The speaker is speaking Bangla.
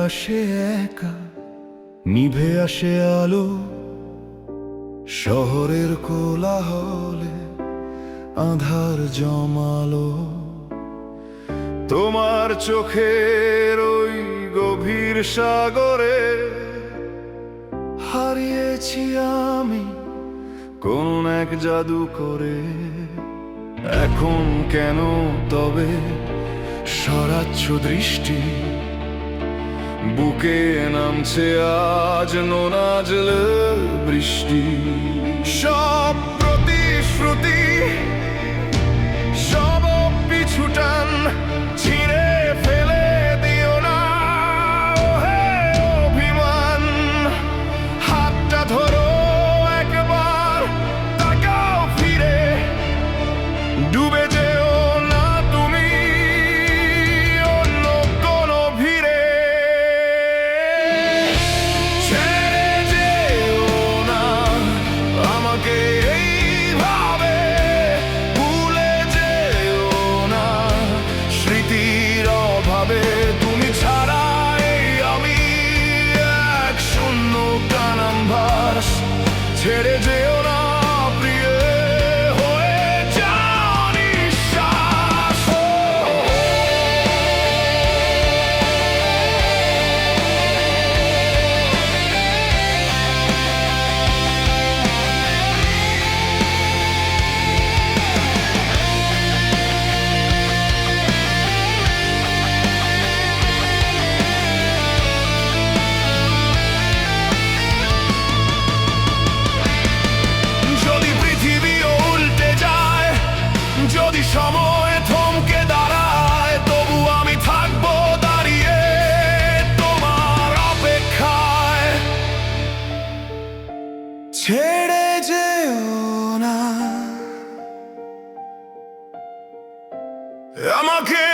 আসে একা নিভে আসে আলো। শহরের কোলাহলে আধার জমালো। তোমার চোখের ওই গভীর সাগরে হারিয়েছি আমি কোন এক জাদু করে। এখন কেন তবে সরাচ্ছ দৃষ্টি? বুকে নামছে আজ নোনাজল বৃষ্টি। সব যদি সময় থমকে দাঁড়ায় তবু আমি থাকব দাঁড়িয়ে তোমার অপেক্ষায়। ছেড়ে যেও না। আমাকে